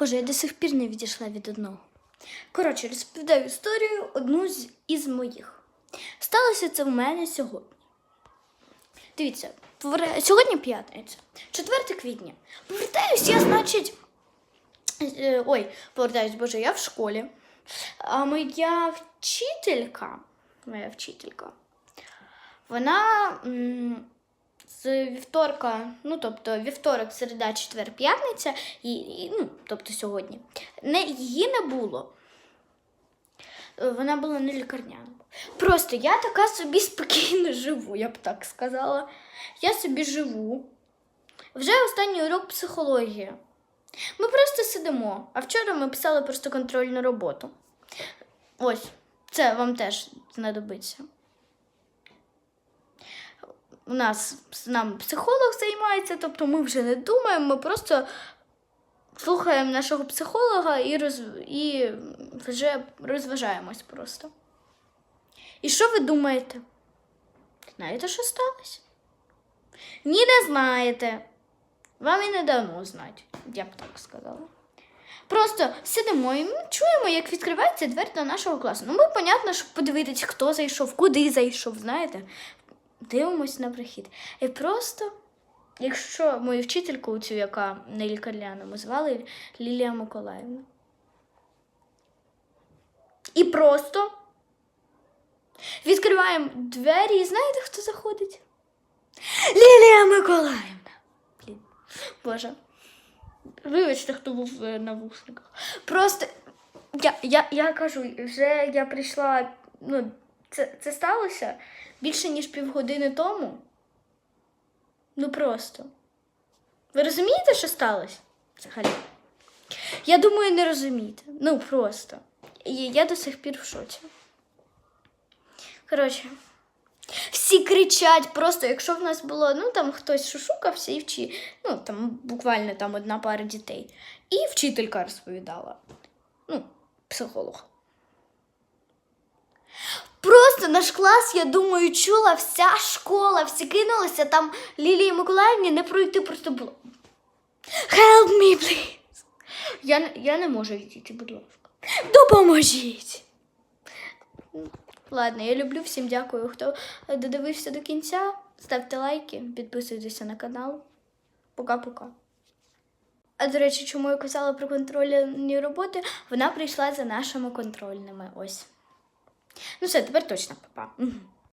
Боже, я до сих пір не відійшла від одного. Коротше, розповідаю історію одну з із моїх. Сталося це в мене сьогодні. Дивіться, повер- сьогодні п'ятниця, 4 квітня. Повертаюсь я, значить. е, Ой, повертаюсь, боже, я в школі. А моя вчителька, моя вчителька, вона з вівторка, ну тобто вівторок, середа, четвер, п'ятниця, і, і, ну, тобто сьогодні, не, її не було. Е, Вона була не лікарняною. Просто я така собі спокійно живу, я б так сказала. Я собі живу. Вже останній урок психології. Ми просто сидимо, а вчора ми писали просто контрольну роботу. Ось, це вам теж знадобиться. У нас з нами психолог займається, тобто ми вже не думаємо, ми просто слухаємо нашого психолога і, роз... і вже розважаємось просто. І що ви думаєте? Знаєте, що сталося? Ні, не знаєте. Вам і не дано знати, я б так сказала. Просто сидимо і чуємо, як відкривається двері до нашого класу. Ну, ми, понятно, щоб подивитись, хто зайшов, куди зайшов, знаєте. Дивимось на прихід. І просто, якщо мою вчительку, цю, яка не лікарняна, ми звали Лілія Миколаївна. І просто відкриваємо двері, і знаєте, хто заходить? Лілія Миколаївна. Блін, Боже. Вибачте, хто був е, на вусниках. Просто я, я, я кажу, вже я прийшла. Ну, це, це сталося більше, ніж півгодини тому. Ну просто. Ви розумієте, що сталося? Взагалі? Я думаю, не розумієте. Ну просто. І я до сих пір в шоці. Коротше. Всі кричать просто, якщо в нас було, ну там хтось шушукався і вчи, ну там буквально там одна пара дітей. І вчителька розповідала. Ну, психолог. Просто наш клас, я думаю, чула вся школа, всі кинулися там Лілії Миколаївні не пройти просто було. Help me, please. Я, я не можу відійти, будь ласка. Допоможіть. Ладно, я люблю всім дякую, хто додивився до кінця. Ставте лайки, підписуйтеся на канал. Пока-пока. А до речі, чому я казала про контрольні роботи? Вона прийшла за нашими контрольними. Ось. Ну все, тепер точно, папа.